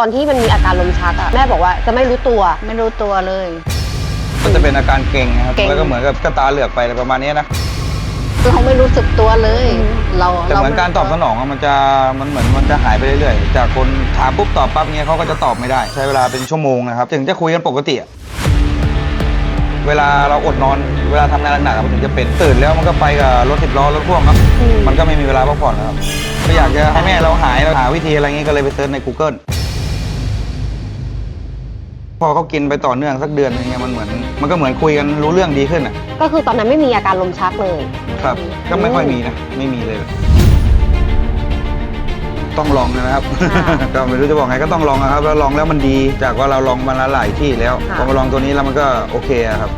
ตอนที่มันมีอาการลมชักอะแม่บอกว่าจะไม่รู้ตัว ไม่รู้ตัวเลย ก็จะเป็นอาการเกร็งนะครับเกร็งแล้วก็เหมือนกับกระตาเหลือกไปอะไรประมาณนี้นะเราไม่รู้สึกตัวเลยอืมเราแต่เหมือนการตอบสนองอะมันจะมันเหมือนมันจะหายไปเรื่อยๆจากคนถามปุ๊บตอบปั๊บเงี้ยเขาก็จะตอบไม่ได้ ใช้เวลาเป็นชั่วโมงนะครับถึงจะคุยกันปกติอะเวลาเราอดนอนเวลาทำงานหนักๆอะมันถึงจะเป็นตื่นแล้วมันก็ไปกับรถสิบล้อรถพ่วงครับอืม มันก็ไม่มีเวลาพักผ่อนแล้วครับก็อยากจะให้แม่เราหายเราหาวิธีอะไรเงี้ยก็เลยไปเซิร์ชใน Google พอเขากินไปต่อเนื่องสักเดือนนึงเงี้ยมันเหมือน มันก็เหมือนคุยกันรู้เรื่องดีขึ้นอะก็คือตอนนั้นไม่มีอาการลมชักเลย ครับ ก็ไม่ค่อยมีนะไม่มีเลย ต้องลองนะครับ ค่ะ ก็ไม่รู้จะบอกไงก็ต้องลองนะครับแล้วลองแล้วมันดี จากว่าเราลองมาหลายที่แล้วค่ะ พอมาลองตัวนี้แล้วมันก็โอเคอะครับ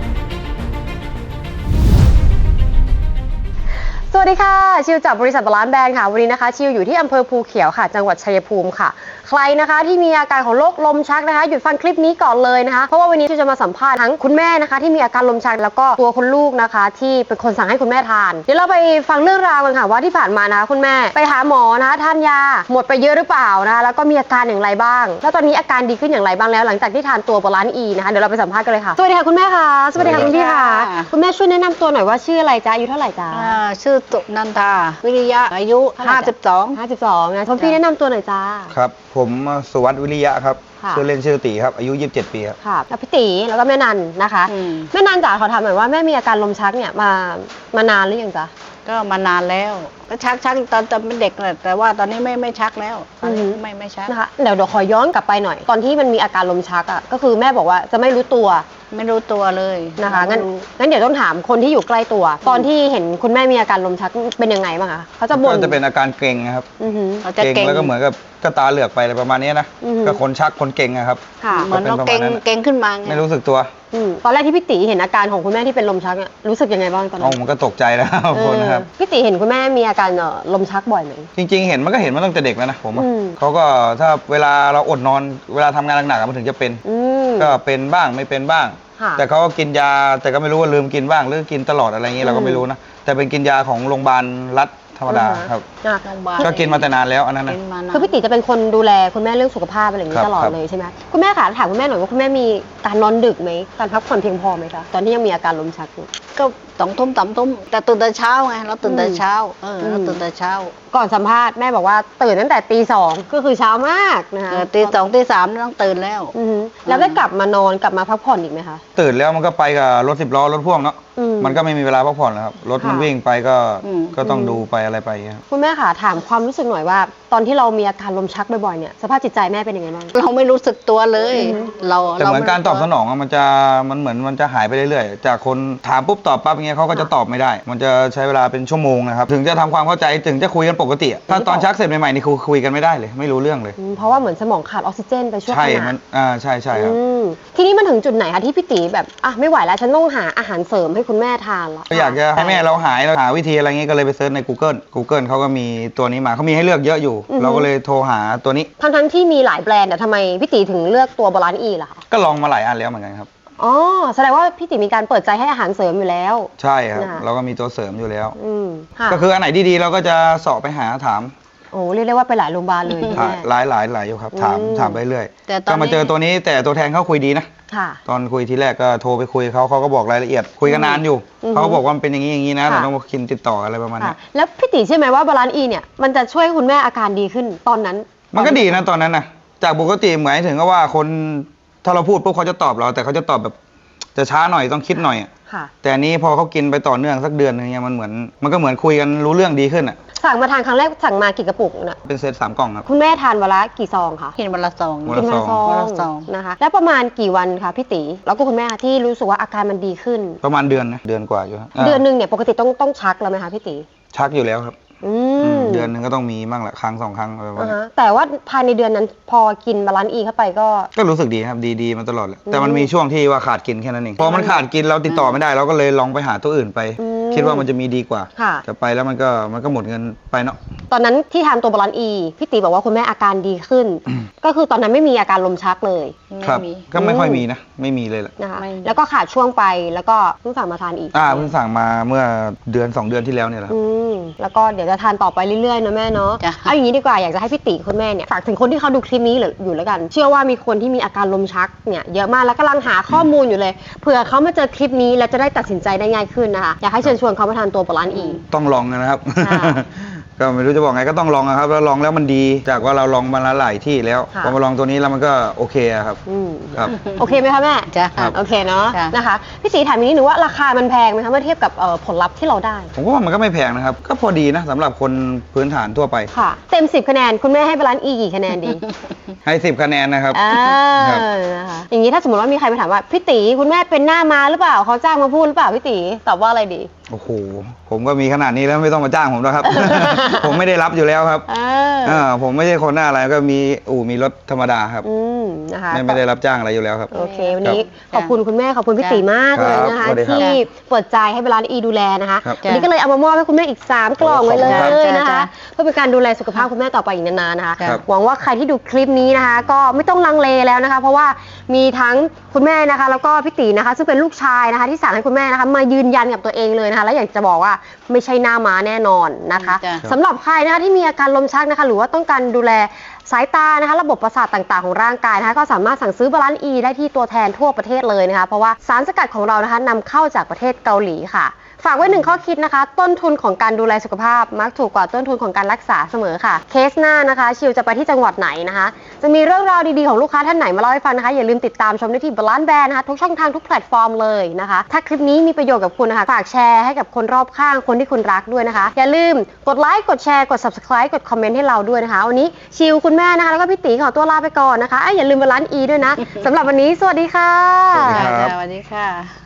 วัสดีค่ะ ชิวจากบริษัทบาลานซ์แบรนด์ค่ะ วันนี้นะคะ ชิวอยู่ที่อำเภอภูเขียวค่ะ จังหวัดชัยภูมิค่ะ ใครนะคะที่มีอาการของโรคลมชักนะคะ หยุดฟังคลิปนี้ก่อนเลยนะคะ เพราะว่าวันนี้ชิวจะมาสัมภาษณ์ทั้งคุณแม่นะคะ ที่มีอาการลมชักแล้วก็ตัวคุณลูกนะคะ ที่เป็นคนสั่งให้คุณแม่ทาน เดี๋ยวเราไปฟังเรื่องราวกันค่ะ ว่าที่ผ่านมานะคะคุณแม่ไปหาหมอนะคะทานยาหมดไปเยอะหรือเปล่านะคะแล้วก็มีอาการอย่างไรบ้าง แล้วตอนนี้อาการดีขึ้นอย่างไรบ้างแล้ว หลังจากที่ทานตัวบาลานซ์อีนะคะเดี๋ยวเราไปสัมภาษณ์กันเลยค่ะสวัสดีค่ะคุณแม่ค่ะสวัสดีค่ะคุณพี่ค่ะคุณแม่ช่วยแนะนำตัวหน่อยว่าชื่ออะไรจ๊ะอายุเท่าไหร่จ๊ะอ่าชื่อตุนันทา วิริยะอายุ เท่าไหร่จ๊ะ52 52นะคุณพี่แนะนำตัวหน่อยจ้า ครับ ผมสุวัสดิ์วิริยะครับค่ะ ชื่อเล่นชื่อตีครับ อายุ 27 ปีครับ ค่ะแล้วพี่ตีแล้วก็แม่นันนะคะ อืม แม่นันจ๋าขอถามหน่อยว่าแม่มีอาการลมชักเนี่ยมามานานหรือยังจ๊ะ ก็มานานแล้ว ก็ชักชักตอนตอนเป็นเด็กแหละแต่ว่าตอนนี้ไม่ไม่ชักแล้วตอนนี้อือหือ ไม่ไม่ชัก นะคะเดี๋ยวเดี๋ยวขอย้อนกลับไปหน่อย ตอนที่มันมีอาการลมชักอะก็คือแม่บอกว่าจะไม่รู้ตัว ไม่รู้ตัวเลยนะคะงั้นไม่รู้งั้นเดี๋ยวต้องถามคนที่อยู่ใกล้ตัว ตอนที่เห็นคุณแม่มีอาการลมชักเป็นยังไงบ้างคะเขาจะบ่นก็จะเป็นอาการเกร็งนะครับอือหือเขาจะเกร็งเก่งแล้วก็เหมือนกับกระตาเหลือกไปอะไรประมาณนี้นะอือหือก็คนชักคนเกร็งอะครับค่ะเหมือนเราก็เป็นประมาณเก่งนั้นน่ะเก่งขึ้นมาไงไม่รู้สึกตัวอืมตอนแรกที่พี่ตีเห็นอาการของคุณแม่ที่เป็นลมชักเนี่ยรู้สึกยังไงบ้างตอนนั้เอานมันก็ตกใจแล้วคนนะครับเออพี่ตีเห็นคุณแม่มีอาการเอ่อลมชักบ่อยไหมจริง ๆ เห็นมันก็เห็นมาตั้งแต่เด็กแล้วนะผมอะอืมเขาก็ถ้าเวลาเราอดนอนเวลาทำงานหนักๆอะมันถึงจะเป็นอืมก็เป็นบ้างไม่เป็นบ้าง ค่ะแต่เขาก็กินยาแต่ก็ไม่รู้ว่าลืมกินบ้างหรือกินตลอดอะไรอย่างนี้เราก็ไม่รู้นะแต่เป็นกินยาของโรงพยาบาลรัฐ ธรรมดาอือฮะครับ อะ โรงพยาบาล ก็กินมาแต่นานแล้วอันนั้นนะกินมานานคือพี่ติจะเป็นคนดูแลคุณแม่เรื่องสุขภาพอะไรอย่างนี้ครับตลอดครับ เลยใช่ไหมคุณแม่คะถามคุณแม่หน่อยว่าคุณแม่มีการนอนดึกไหมการพักผ่อนเพียงพอไหมคะตอนที่ยังมีอาการลมชักอยู่ ก็สองทุ่มสามทุ่มแต่ตื่นแต่เช้าไงเราตื่นแต่อืมเช้าเออเราอืมตื่นแต่เช้าก่อนสัมภาษณ์แม่บอกว่าตื่นตั้งแต่ตีสองก็คือเช้ามากนะคะเออตีสองตีสามนี่ต้องตื่นแล้ว อือฮึแล้วได้กลับมานอนกลับมาพักผ่อนอีกไหมคะ ตื่นแล้วมันก็ไปกับรถสิบล้อรถพ่วงเนาะ อื มมันก็ไม่มีเวลาพักผ่อนแล้วครับ รถมันค่ะวิ่งไปก็อืม ก็ต้องอืมดูไปอะไรไปอย่างเงี้ยครับ คุณแม่คะถามความรู้สึกหน่อยว่า ตอนที่เรามีอาการลมชักบ่อยๆเนี่ยสภาพจิตใจแม่เป็นยังไงบ้าง เราไม่รู้สึกตัวเลยอืมเราแต่เหมือนการตอบสนององอะมันจะมันเหมือนมันจะหายไปเรื่อยๆ จากคนถามปุ๊บตอบปั๊บอย่างเงี้ยเขาก็จะตอบไม่ได้ มันจะใช้เวลาเป็นชั่วโมงนะครับถึงจะทำความเข้าใจถึงจะคุยกันปกติอะถ้าตอนชักเสร็จใหม่ๆนี่คือคุยกันไม่ได้เลย ไม่รู้เรื่องเลย อืมเพราะว่าเหมือนสมองขาดออกซิเจนไปช่วงขใช่ณะมันอ่าใช่ใช่ครับ อืม ทีนี้มันถึงจุดไหนคะที่พี่ตีแบบอะไม่ไหวแล้วฉันต้องหาอาหารเสริมให้คุณแม่ทานละ ก็อยากจะให้แม่เราหายเราหาวิธีอะไรเงี้ยก็เลยไปเซิร์ชใน Google Google เขาก็มีตัวนี้มาเขามีให้เลือกเยอะอยู่เราก็เลยโทรหาตัวนี้ทั้งทั้งๆที่มีหลายแบรนด์แต่ทำไมพี่ตีถึงเลือกตัวบาลานซ์อีล่ะคะก็ลองมาหลายอันแล้วเหมือนกันครับ อ๋อแสดงว่าพี่ตีมีการเปิดใจให้อาหารเสริมอยู่แล้ว ใช่ครับ น่ะ เราก็มีตัวเสริมอยู่แล้ว อืมค่ะ ก็คืออันไหนดีๆเราก็จะเสอบไปหาถาม โอ้เรียกได้ว่าไปหลายโรงพยาบาลเลยคุณหาแม่ หลายหลายหลายอยู่ครับ ถามอืมถามไปเรื่อยแต่ตอนก็มานี้เจอตัวนี้แต่ตัวแทนเขาคุยดีนะ ค่ะ ตอนคุยทีแรกก็โทรไปคุยเขาเขาก็บอกรายละเอียด คุยกันนานอยู่อืมเขาก็บอกว่ามันเป็นอย่างนี้อย่างนี้นะค่ะ เราต้องมาคินติดต่ออะไรประมาณค่ะนี้แล้วพี่ตีเชื่อไหมว่าบาลานซ์อีเนี่ยมันจะช่วยให้คุณแม่อาการดีขึ้นตอนนั้นมันก็ดีนะตอนนั้นนะจากปกติหมายถึงก็ว่าคนถ้าเราพูดปุ๊บเขาจะตอบเรา แต่เขาจะตอบแบบจะช้าหน่อยต้องคิดหน่อยอะ ค่ะ แต่อันนี้พอเขากินไปต่อเนื่องสักเดือนนึงเนี่ยมันเหมือนมันก็เหมือนคุยกันรู้เรื่องดีขึ้นอะสั่งมาทานครั้งแรกสั่งมากี่กระปุกน่ะเป็นเซตสามกล่องครับ คุณแม่ทานวันละกี่ซองคะกินวันละสอง วันกิละนวันละซอง วันละซอง นะคะ แล้วประมาณกี่วันคะพี่ตีแล้วก็คุณแม่คะที่รู้สึกว่าอาการมันดีขึ้น ประมาณเดือนนะเดือนกว่าอยู่ครับาเดือนหนึ่งเนี่ยปกติต้องต้องชักแล้วไหมคะพี่ตีชักอยู่แล้วครับ อือืมมเดือนหนึงก็ต้องมีบ้างแหละครั้งสองครั้งอะไรประมาอ่าณนี้ฮะแต่ว่าภายในเดือนนั้นพอกินบาลานซ์อีเข้าไปก็ ก็รู้สึกดีครับดีดีมาตลอดแหละแต่มันอืมมีช่วงที่ว่าขาดกินแค่นั้นเองพอมันขาดกินเราติดต่อไม่ได้เราก็เลยลองไปหาตัวอื่นไป อืมคิดว่ามันจะมีดีกว่าค่ะ แต่ไปแล้วมันก็มันก็หมดเงินไปเนาะ ตอนนั้นที่ทานตัวบาลานซ์อีพี่ตีบอกว่าคุณแม่อาการดีขึ้น ก็คือตอนนั้นไม่มีอาการลมชักเลยไม่ครับมี ก็ไม่ค่อยมีนะ ไม่มีเลยแหละนะคะไม่แล้วก็ขาดช่วงไปแล้วก็เพิ่งสั่งมาทานอีกอ่าเพิ่งสั่งมาเมื่อเดือนสองเดือนที่แล้วเนี่ยแหละครับ อืม แล้วก็เดี๋ยวจะทานต่อไปเรื่อยๆนะแม่เนาะจ้ะ เอาอย่างนี้ดีกว่าอยากจะให้พี่ติคุณแม่เนี่ยฝากถึงคนที่เขาดูคลิปนี้อยู่แล้วกัน เชื่อว่ามีคนที่มีอาการลมชักเนี่ยเยอะมากแล้วกำลังหาข้อมูลอยู่เลยเผื่อเขามาเจอคลิปนี้แล้วจะได้ตัดสินใจได้ง่ายขึ้นนะคะอยากให้เชิญชวนเขามาทานตัวบาลานซ์อี ต้องลองนะครับ ค่ะ ก็ไม่รู้จะบอกไงก็ต้องลองนะครับแล้วลองแล้วมันดี จากว่าเราลองมาหลายที่แล้วค่ะ พอมาลองตัวนี้แล้วมันก็โอเคอะครับอืมครับ โอเคไหมคะแม่จ้ะครับ โอเคเนาะจ้ะ นะคะพี่สีถามอย่างนี้หนูว่าราคามันแพงไหมคะเมื่อเทียบกับเอ่อผลลัพธ์ที่เราได้ผมว่ามันก็ไม่แพงนะครับ ก็พอดีนะสำหรับคนพื้นฐานทั่วไป ค่ะ เต็ม 10 คะแนน คุณแม่ให้บาลานซ์อีกี่คะแนนดี ให้สิบคะแนนนะครับ อ่าครับ นะคะอย่างนี้ถ้าสมมติว่ามีใครไปถามว่าพี่ตีคุณแม่เป็นหน้ามาหรือเปล่าเขาจ้างมาพูดหรือเปล่าพี่ตีตอบว่าอะไรดี โอ้โหผมก็มีขนาดนี้แล้วไม่ต้องมาจ้างผมแล้วครับ ผมไม่ได้รับอยู่แล้วครับอ่าอ่าผมไม่ใช่คนหน้าอะไรก็มีอู่มีรถธรรมดาครับ อืมนะคะไม่ไม่ได้รับจ้างอะไรอยู่แล้วครับ โอเควันนี้ครับขอบคุณคุณแม่ขอบคุณพี่ตีมากเลยนะครัคะบสวัสดีครับที่เปิดใจให้เวลาอีดูแลนะคะครับวันนี้ก็เลยเอามามอบให้คุณแม่อีก 3 กล่องไว้เลขอบคุณครับยนะคะจ้ะเพื่อเป็นการดูแลสุขภาพคุณแม่ต่อไปอีกนานๆนะคะ ครับ หวังว่าใครที่ดูคลิปนี้นะคะ ก็ไม่ต้องลังเลแล้วนะคะ เพราะว่ามีทั้งคุณแม่นะคะ แล้วก็พี่ตีนะคะ ซึ่งเป็นลูกชายนะคะที่สั่งให้คุณแม่นะคะมายืนยันกับตัวเองเลยนะคะและอยากจะบอกว่าไม่ใช่หน้าม้าแน่นอนนะคะจ้ะ สำหรับใครนะคะที่มีอาการลมชักนะคะ หรือว่าต้องการดูแลสายตานะคะ ระบบประสาทต่างๆ ของร่างกายนะคะ ก็สามารถสั่งซื้อบาลานซ์อีได้ที่ตัวแทนทั่วประเทศเลยนะคะ เพราะว่าสารสกัดของเรานะคะนำเข้าจากประเทศเกาหลีค่ะ ฝากไว้หนึ่งข้อคิดนะคะ ต้นทุนของการดูแลสุขภาพ มักถูกกว่าต้นทุนของการรักษาเสมอค่ะ เคสหน้านะคะ ชิวจะไปที่จังหวัดไหนนะคะ จะมีเรื่องราวดีๆของลูกค้าท่านไหนมาเล่าให้ฟังนะคะ อย่าลืมติดตามชมได้ที่บาลานซ์แบรนด์นะคะทุกช่องทางทุกแพลตฟอร์มเลยนะคะ ถ้าคลิปนี้มีประโยชน์กับคุณนะคะ ฝากแชร์ให้กับคนรอบข้างคนที่คุณรักด้วยนะคะ อย่าลืมกดไลค์กดแชร์กด subscribe กดคอมเมนต์ให้เราด้วยนะคะวันนี้ชิวคุณแม่นะคะแล้วก็พี่ตีขอตัวลาไปก่อนนะคะเอ้ยอย่าลืมบาลานซ์อีด้วยนะสำหรับวันนี้สวัสดีค่ะสวัสดีครับ สวัสดีค่ะ